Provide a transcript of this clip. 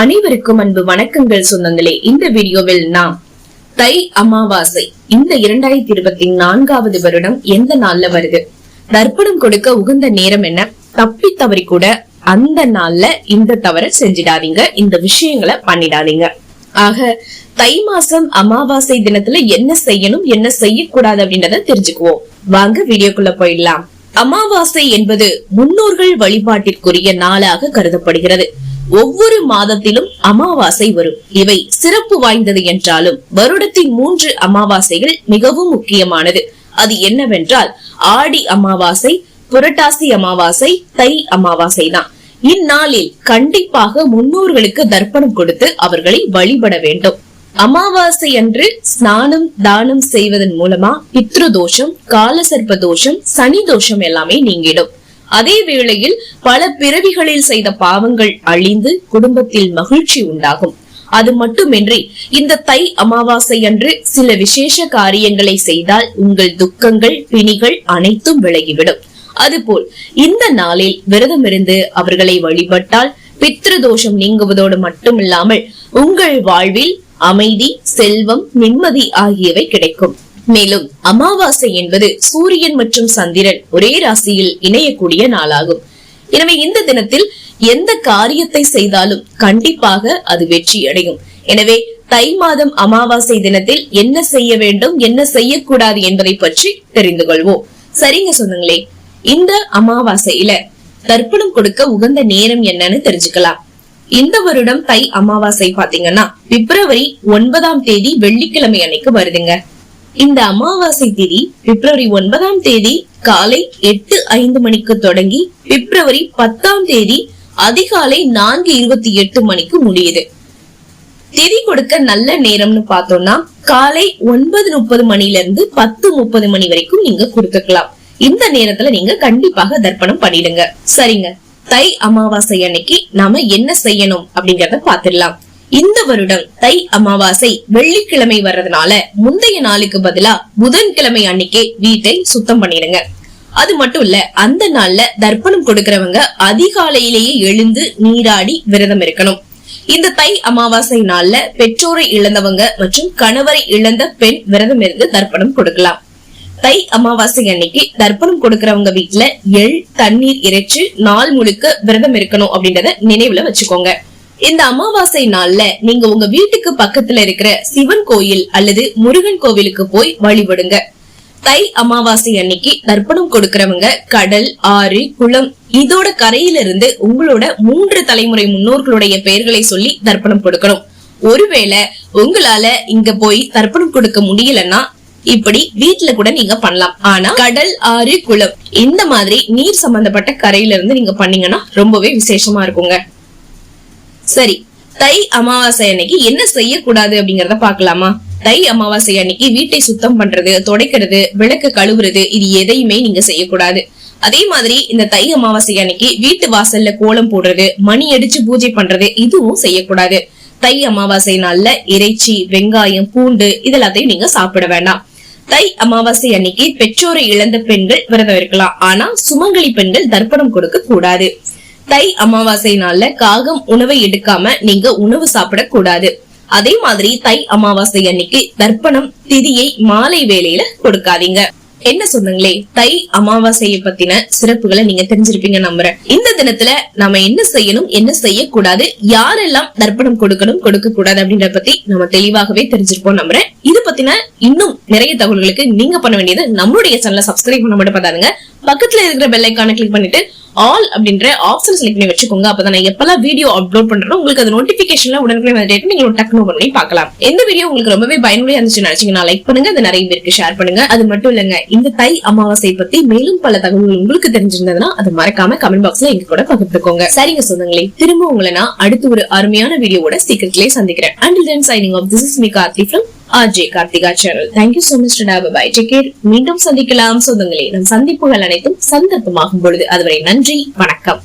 அனைவருக்கும் அன்பு வணக்கங்கள் சொந்தங்களே. இந்த வீடியோவில் நாம் தை அமாவாசை இந்த இரண்டாயிரத்தி இருபத்தி நான்காவது வருடம் எந்த நாள்ல வருது? தர்ப்பணம் கொடுக்க உகந்த நேரம் என்ன? தப்பி தவறி கூட அந்த நாள்ல இந்த தவற செஞ்சிடாதீங்க. இந்த விஷயங்களை பண்ணிடாதீங்க. ஆக தை மாசம் அமாவாசை தினத்துல என்ன செய்யணும் என்ன செய்யக்கூடாது அப்படின்றத தெரிஞ்சுக்குவோம். வாங்க வீடியோக்குள்ள போயிடலாம். அமாவாசை என்பது முன்னோர்கள் வழிபாட்டிற்குரிய நாளாக கருதப்படுகிறது. ஒவ்வொரு மாதத்திலும் அமாவாசை வரும். இவை சிறப்பு வாய்ந்தது என்றாலும் வருடத்தின் மூன்று அமாவாசைகள் மிகவும் முக்கியமானது. அது என்னவென்றால் ஆடி அமாவாசை புரட்டாசி அமாவாசை தை அமாவாசை தான். இந்நாளில் கண்டிப்பாக முன்னோர்களுக்கு தர்ப்பணம் கொடுத்து அவர்களை வழிபட வேண்டும். அமாவாசை அன்று ஸ்நானம் தானம் செய்வதன் மூலமா பித்ரு தோஷம் காலசர்ப்ப தோஷம் சனி தோஷம் எல்லாமே நீங்கிடும். அதே வேளையில் பல பிறவிகளில் செய்த பாவங்கள் அழிந்து குடும்பத்தில் மகிழ்ச்சி உண்டாகும். அது மட்டுமின்றி இந்த தை அமாவாசை அன்று சில விசேஷ காரியங்களை செய்தால் உங்கள் துக்கங்கள் பிணிகள் அனைத்தும் விலகிவிடும். அதுபோல் இந்த நாளில் விரதமிருந்து அவர்களை வழிபட்டால் பித்ரு தோஷம் நீங்குவதோடு மட்டுமில்லாமல் உங்கள் வாழ்வில் அமைதி செல்வம் நிம்மதி ஆகியவை கிடைக்கும். மேலும் அமாவாசை என்பது சூரியன் மற்றும் சந்திரன் ஒரே ராசியில் இணையக்கூடிய நாளாகும். எனவே இந்த தினத்தில் எந்த காரியத்தை செய்தாலும் கண்டிப்பாக அது வெற்றி அடையும். எனவே தை மாதம் அமாவாசை தினத்தில் என்ன செய்ய வேண்டும் என்ன செய்யக்கூடாது என்பதை பற்றி தெரிந்து கொள்வோம். சரிங்க சொந்தங்களே இந்த அமாவாசையில தர்ப்பணம் கொடுக்க உகந்த நேரம் என்னன்னு தெரிஞ்சுக்கலாம். இந்த வருடம் தை அமாவாசை பாத்தீங்கன்னா பிப்ரவரி ஒன்பதாம் தேதி வெள்ளிக்கிழமை அன்னைக்கு வருதுங்க. இந்த அமாவாசை திதி பிப்ரவரி ஒன்பதாம் தேதி காலை எட்டு ஐந்து மணிக்கு தொடங்கி பிப்ரவரி பத்தாம் தேதி அதிகாலை நான்கு இருபத்தி எட்டு மணிக்கு முடியுது. திதி கொடுக்க நல்ல நேரம்னு பார்த்தோம்னா காலை ஒன்பது முப்பது மணில இருந்து பத்து முப்பது மணி வரைக்கும் நீங்க கொடுத்துக்கலாம். இந்த நேரத்துல நீங்க கண்டிப்பாக தர்ப்பணம் பண்ணிடுங்க. சரிங்க. தை அமாவாசை அன்னைக்கு நாம என்ன செய்யணும் அப்படிங்கறத பாத்துடலாம் இந்த வருடம் தை அமாவாசை வெள்ளிக்கிழமை வர்றதுனால முந்தைய நாளுக்கு பதிலா புதன்கிழமை அன்னைக்கே வீட்டை சுத்தம் பண்ணிடுங்க. அது மட்டும் இல்ல அந்த நாள்ல தர்ப்பணம் கொடுக்கறவங்க அதிகாலையிலேயே எழுந்து நீராடி விரதம் இருக்கணும். இந்த தை அமாவாசை நாள்ல பெற்றோரை இழந்தவங்க மற்றும் கணவரை இழந்த பெண் விரதம் இருந்து தர்ப்பணம் கொடுக்கலாம். தை அமாவாசை அன்னைக்கு தர்ப்பணம் கொடுக்கறவங்க வீட்டுல எள் தண்ணீர் இறைச்சு நாள் முழுக்க விரதம் இருக்கணும் அப்படின்றத நினைவுல வச்சுக்கோங்க. இந்த அமாவாசை நாள்ல நீங்க உங்க வீட்டுக்கு பக்கத்துல இருக்கிற சிவன் கோயில் அல்லது முருகன் கோவிலுக்கு போய் வழிபடுங்க. தை அமாவாசை அன்னைக்கு தர்ப்பணம் கொடுக்கறவங்க கடல் ஆறு குளம் இதோட கரையில இருந்து உங்களோட மூன்று தலைமுறை முன்னோர்களுடைய பெயர்களை சொல்லி தர்ப்பணம் கொடுக்கணும். ஒருவேளை உங்களால இங்க போய் தர்ப்பணம் கொடுக்க முடியலன்னா இப்படி வீட்டுல கூட நீங்க பண்ணலாம். ஆனா கடல் ஆறு குளம் இந்த மாதிரி நீர் சம்பந்தப்பட்ட கரையில இருந்து நீங்க பண்ணீங்கன்னா ரொம்பவே விசேஷமா இருக்குங்க. சரி தை அமாவாசை அன்னைக்கு என்ன செய்யக்கூடாது அப்படிங்கறத பாக்கலாமா தை அமாவாசை அன்னைக்கு வீட்டை சுத்தம் பண்றது துடைக்கிறது விளக்கு கழுவுறது இது எதையுமே நீங்க செய்யக்கூடாது. அதே மாதிரி இந்த தை அமாவாசை அன்னைக்கு வீட்டு வாசல்ல கோலம் போடுறது மணி அடிச்சு பூஜை பண்றது இதுவும் செய்யக்கூடாது. தை அமாவாசை நாள்ல இறைச்சி வெங்காயம் பூண்டு இதெல்லாத்தையும் நீங்க சாப்பிட வேண்டாம். தை அமாவாசை அன்னைக்கு பெற்றோரை இழந்த பெண்கள் விரதம் இருக்கலாம். ஆனா சுமங்கலி பெண்கள் தர்ப்பணம் கொடுக்க கூடாது தை அமாவாசை நாள்ல காகம் உணவை எடுக்காம நீங்க உணவு சாப்பிட கூடாது அதே மாதிரி தை அமாவாசை அன்னைக்கு தர்ப்பணம் திதியை மாலை வேலையில கொடுக்காதீங்க. என்ன சொன்னங்களே தை அமாவாசையை பத்தின சிறப்புகளை நீங்க தெரிஞ்சிருப்பீங்க நம்புறேன். இந்த தினத்துல நாம என்ன செய்யணும் என்ன செய்யக்கூடாது யாரெல்லாம் தர்ப்பணம் கொடுக்கணும் கொடுக்க கூடாது அப்படின்றத பத்தி நம்ம தெளிவாகவே தெரிஞ்சிருப்போம் நம்புறேன். பத்தின இன்னும் நிறைய தகவல்களுக்கு நீங்க பண்ண வேண்டியது நம்மளுடைய சேனலை சப்ஸ்கிரைப் பண்ண மட்டும் பாருங்க பக்கத்துல இருக்கிற பெல் ஐக்கான கிளிக் பண்ணிட்டு ஆல் அப்படின்ற ஆப்ஷன் செலக்ட் பண்ணி வச்சுக்கோங்க. அப்பதான் நான் எப்பெல்லாம் வீடியோ அப்லோட் பண்றோம் உங்களுக்கு அது நோட்டிபிகேஷன்ல உடனே வந்துட்டு நீங்க டக்குனு பண்ணி பார்க்கலாம். எந்த வீடியோ உங்களுக்கு ரொம்பவே பயனுடைய இருந்துச்சு நினைச்சீங்கன்னா லைக் பண்ணுங்க. அது நிறைய பேருக்கு ஷேர் பண்ணுங்க. அது மட்டும் இல்லங்க இந்த தை அமாவாசை பத்தி மேலும் பல தகவல்கள் உங்களுக்கு தெரிஞ்சிருந்ததுன்னா அது மறக்காம கமெண்ட் பாக்ஸ்ல எங்க கூட பகிர்ந்துக்கோங்க. சரிங்க சொந்தங்களே திரும்ப உங்களை நான் அடுத்து ஒரு அருமையான வீடியோவோட சீக்கிரத்திலே சந்திக்கிறேன். And then signing off this is me Karthi from RJ Karthika channel. Thank you so much bye take care மீண்டும் சந்திக்கலாம். சொந்தங்களே நம் சந்திப்புகள் அனைத்தும் சந்தர்ப்பமாகும் பொழுது. அதுவரை நன்றி. வணக்கம்.